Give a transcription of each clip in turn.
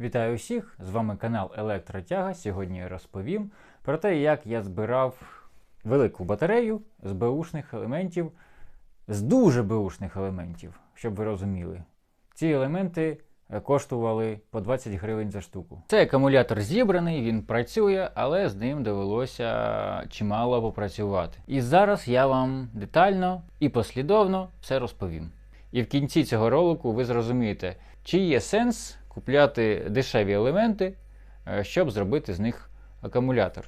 Вітаю всіх! З вами канал Електротяга. Сьогодні я розповім про те, як я збирав велику батарею з беушних елементів, з дуже беушних елементів, щоб ви розуміли. Ці елементи е, коштували по 20 гривень за штуку. Цей акумулятор зібраний, він працює, але з ним довелося чимало попрацювати. І зараз я вам детально і послідовно все розповім. І в кінці цього ролику ви зрозумієте, чи є сенс купляти дешеві елементи, е, щоб зробити з них акумулятор.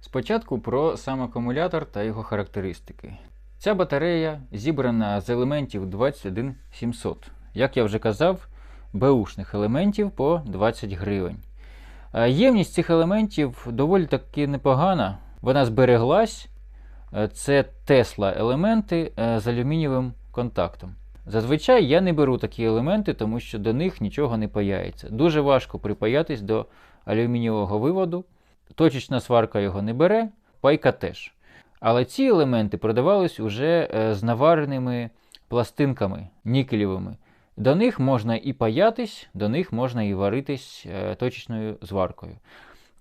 Спочатку про сам акумулятор та його характеристики. Ця батарея зібрана з елементів 21700. Як я вже казав, беушних елементів по 20 гривень. Е, Ємність цих елементів доволі таки непогана. Вона збереглась. Е, Це Тесла елементи з алюмінієвим контактом. Зазвичай я не беру такі елементи, тому що до них нічого не паяється. Дуже важко припаятись до алюмінієвого виводу. Точечна сварка його не бере, пайка теж. Але ці елементи продавались уже е, з навареними пластинками нікелевими. До них можна і паятись, до них можна і варитись е, точечною зваркою.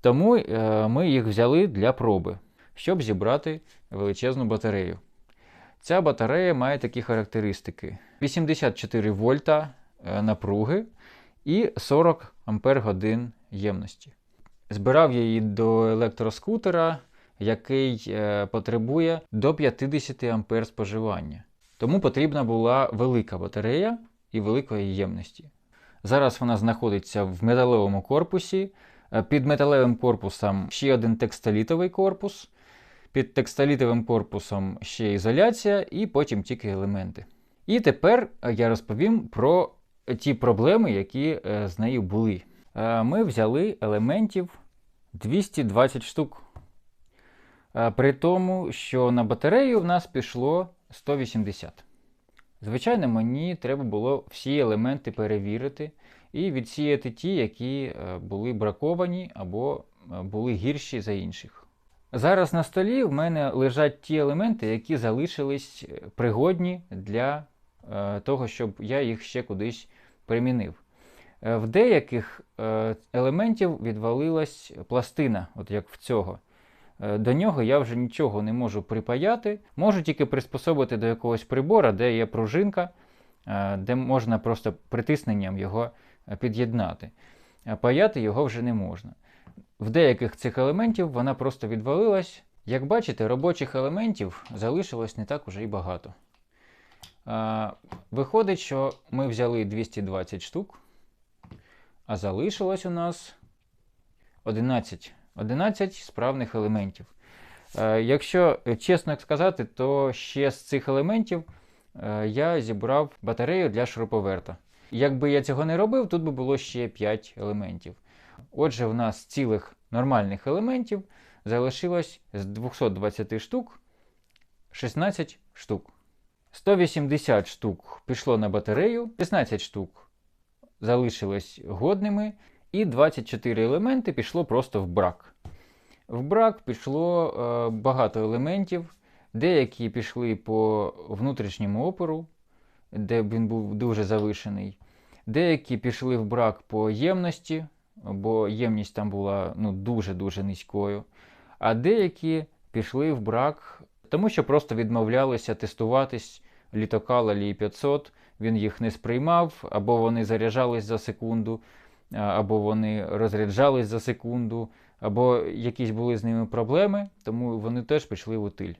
Тому е, ми їх взяли для проби, щоб зібрати величезну батарею. Ця батарея має такі характеристики: 84 вольта е, напруги і 40 ампер годин ємності. Збирав я її до електроскутера, який е, потребує до 50 ампер споживання. Тому потрібна була велика батарея і великої ємності. Зараз вона знаходиться в металевому корпусі. Е, Під металевим корпусом ще один текстолітовий корпус. Під текстолітовим корпусом ще ізоляція, і потім тільки елементи. І тепер е, я розповім про ті проблеми, які е, з нею були. Е, Ми взяли елементів 220 штук. При тому, що на батарею в нас пішло 180. Звичайно, мені треба було всі елементи перевірити і відсіяти ті, які були браковані або були гірші за інших. Зараз на столі в мене лежать ті елементи, які залишились е, пригодні для е, того, щоб я їх ще кудись примінив. Е, В деяких елементів відвалилась пластина, от як в цього. До нього я вже нічого не можу припаяти, можу тільки приспособити до якогось прибора, де є пружинка, де можна просто притисненням його під'єднати. Паяти його вже не можна. В деяких цих елементів вона просто відвалилась. Як бачите, робочих елементів залишилось не так уже і багато. Виходить, що ми взяли 220 штук, а залишилось у нас 11, 11 справних елементів. Якщо чесно сказати, то ще з цих елементів е, я зібрав батарею для шуруповерта. Якби я цього не робив, тут би було ще 5 елементів. Отже, в нас цілих нормальних елементів залишилось з 220 штук 16 штук. 180 штук пішло на батарею, 16 штук залишились годними, і 24 елементи пішло просто в брак. В брак пішло е, багато елементів, деякі пішли по внутрішньому опору, де він був дуже завишений. Деякі пішли в брак по ємності, бо ємність там була ну, дуже-дуже низькою. А деякі пішли в брак, тому що просто відмовлялися тестуватись літокала Лі 500, він їх не сприймав, або вони заряджались за секунду, або вони розряджались за секунду, або якісь були з ними проблеми, тому вони теж пішли в утиль.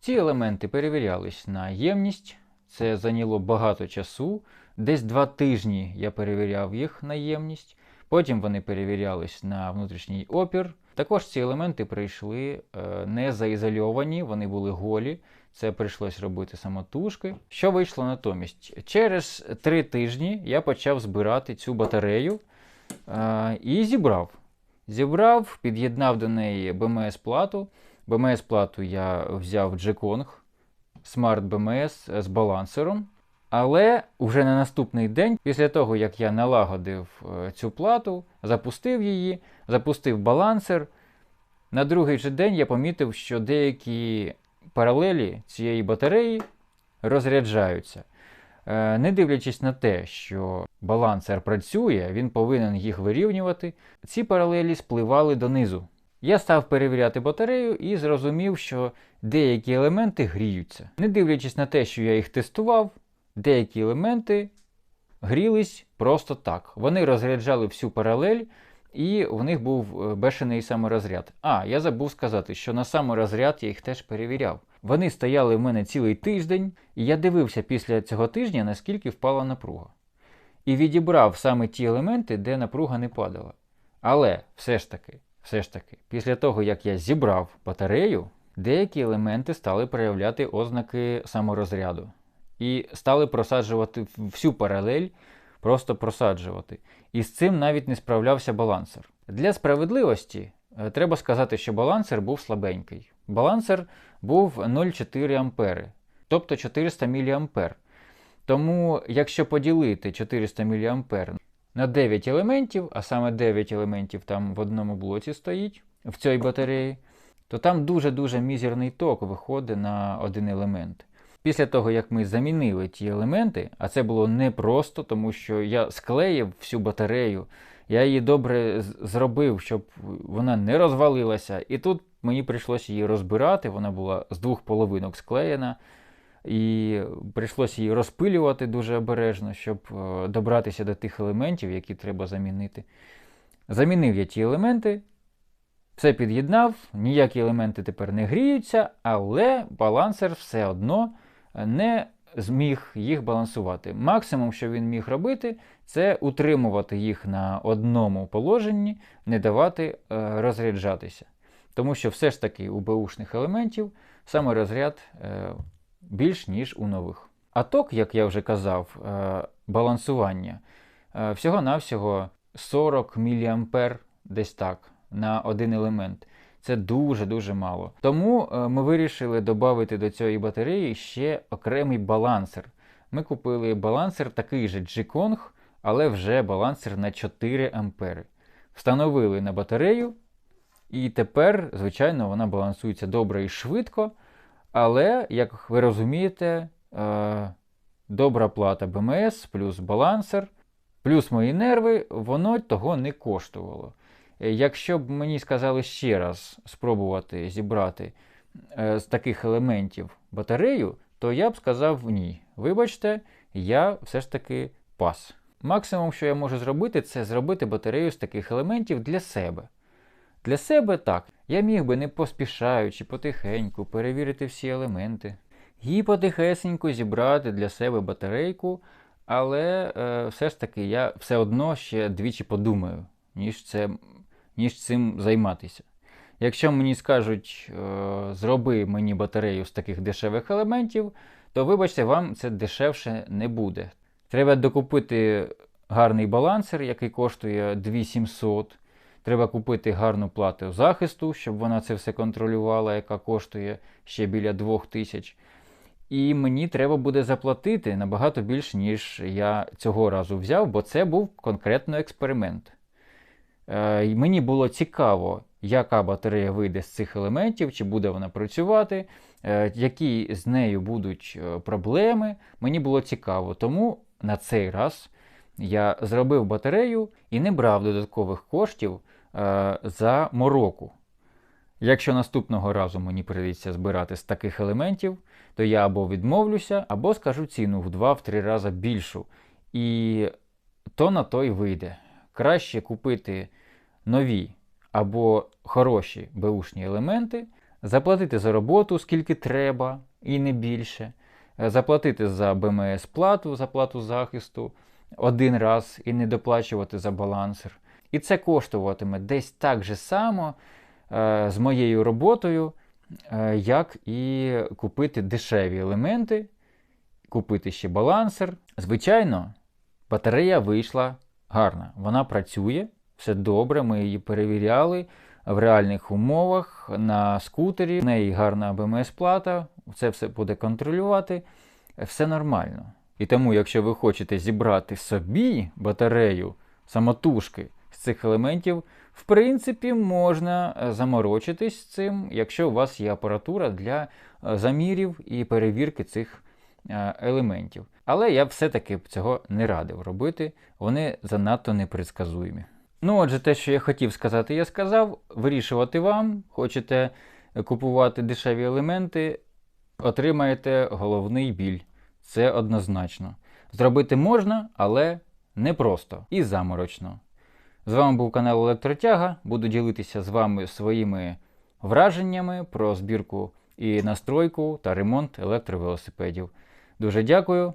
Ці елементи перевірялись на ємність, це зайняло багато часу. Десь два тижні я перевіряв їх на ємність. Потім вони перевірялись на внутрішній опір. Також ці елементи прийшли е, не заізольовані, вони були голі. Це прийшлось робити самотужки. Що вийшло натомість? Через три тижні я почав збирати цю батарею е, і зібрав. Зібрав, під'єднав до неї BMS-плату. BMS-плату я взяв G-Kong Smart BMS з балансером. Але вже на наступний день, після того, як я налагодив е, цю плату, запустив її, запустив балансер. На другий же день я помітив, що деякі паралелі цієї батареї розряджаються. Е, Не дивлячись на те, що балансер працює, він повинен їх вирівнювати, ці паралелі спливали донизу. Я став перевіряти батарею і зрозумів, що деякі елементи гріються. Не дивлячись на те, що я їх тестував, деякі елементи грілись просто так. Вони розряджали всю паралель, і в них був е, бешений саморозряд. А, я забув сказати, що на саморозряд я їх теж перевіряв. Вони стояли в мене цілий тиждень, і я дивився після цього тижня, наскільки впала напруга. І відібрав саме ті елементи, де напруга не падала. Але все ж таки, все ж таки, після того, як я зібрав батарею, деякі елементи стали проявляти ознаки саморозряду і стали просаджувати всю паралель, просто просаджувати. І з цим навіть не справлявся балансер. Для справедливості е, треба сказати, що балансер був слабенький. Балансер був 0,4 ампери, тобто 400 мА. Тому, якщо поділити 400 мА на 9 елементів, а саме 9 елементів там в одному блоці стоїть в цій батареї, то там дуже-дуже мізерний ток виходить на один елемент. Після того, як ми замінили ті елементи, а це було непросто, тому що я склеїв всю батарею, я її добре зробив, щоб вона не розвалилася. І тут мені прийшлося її розбирати, вона була з двох половинок склеєна. І прийшлося її розпилювати дуже обережно, щоб е, добратися до тих елементів, які треба замінити. Замінив я ті елементи, все під'єднав, ніякі елементи тепер не гріються, але балансер все одно не зміг їх балансувати. Максимум, що він міг робити, це утримувати їх на одному положенні, не давати е, розряджатися. Тому що все ж таки у беушних елементів саме розряд е, більш ніж у нових. А ток, як я вже казав, е, балансування всього-навсього 40 мА десь так на один елемент. Це дуже-дуже мало. Тому е, ми вирішили додати до цієї батареї ще окремий балансер. Ми купили балансер такий же G-Kong, але вже балансер на 4 ампери. Встановили на батарею, і тепер, звичайно, вона балансується добре і швидко. Але, як ви розумієте, е, добра плата БМС плюс балансер, плюс мої нерви, воно того не коштувало. Е, якщо б мені сказали ще раз спробувати зібрати е, з таких елементів батарею, то я б сказав ні. Вибачте, я все ж таки пас. Максимум, що я можу зробити, це зробити батарею з таких елементів для себе. Для себе так. Я міг би не поспішаючи, потихеньку перевірити всі елементи і потихесенько зібрати для себе батарейку, але е, все ж таки я все одно ще двічі подумаю, ніж це ніж цим займатися. Якщо мені скажуть, е, зроби мені батарею з таких дешевих елементів, то вибачте, вам це дешевше не буде. Треба докупити гарний балансер, який коштує 2700. Треба купити гарну плату захисту, щоб вона це все контролювала, яка коштує ще біля 2000. І мені треба буде заплатити набагато більше, ніж я цього разу взяв, бо це був конкретно експеримент. Е, Мені було цікаво, яка батарея вийде з цих елементів, чи буде вона працювати, е, які з нею будуть е, проблеми. Мені було цікаво, тому на цей раз я зробив батарею і не брав додаткових коштів за мороку. Якщо наступного разу мені прийдеться збирати з таких елементів, то я або відмовлюся, або скажу ціну в 2-3 рази більшу. І то на то й вийде. Краще купити нові або хороші беушні елементи, заплатити за роботу, скільки треба, і не більше, е, заплатити за БМС плату, за плату захисту один раз і не доплачувати за балансер. І це коштуватиме десь так же само е, з моєю роботою, е, як і купити дешеві елементи, купити ще балансер. Звичайно, батарея вийшла гарна. Вона працює, все добре, ми її перевіряли в реальних умовах на скутері. В неї гарна БМС-плата, це все буде контролювати. Все нормально. І тому, якщо ви хочете зібрати собі батарею самотужки з цих елементів, в принципі, можна е, заморочитись цим, якщо у вас є апаратура для е, замірів і перевірки цих е, елементів. Але я все-таки цього не радив робити, вони занадто непредсказуємі. Ну, отже, те, що я хотів сказати, я сказав. Вирішувати вам. Хочете купувати дешеві елементи, отримаєте головний біль. Це однозначно. Зробити можна, але непросто і заморочно. З вами був канал Електротяга. Буду ділитися з вами своїми враженнями про збірку і настройку та ремонт електровелосипедів. Дуже дякую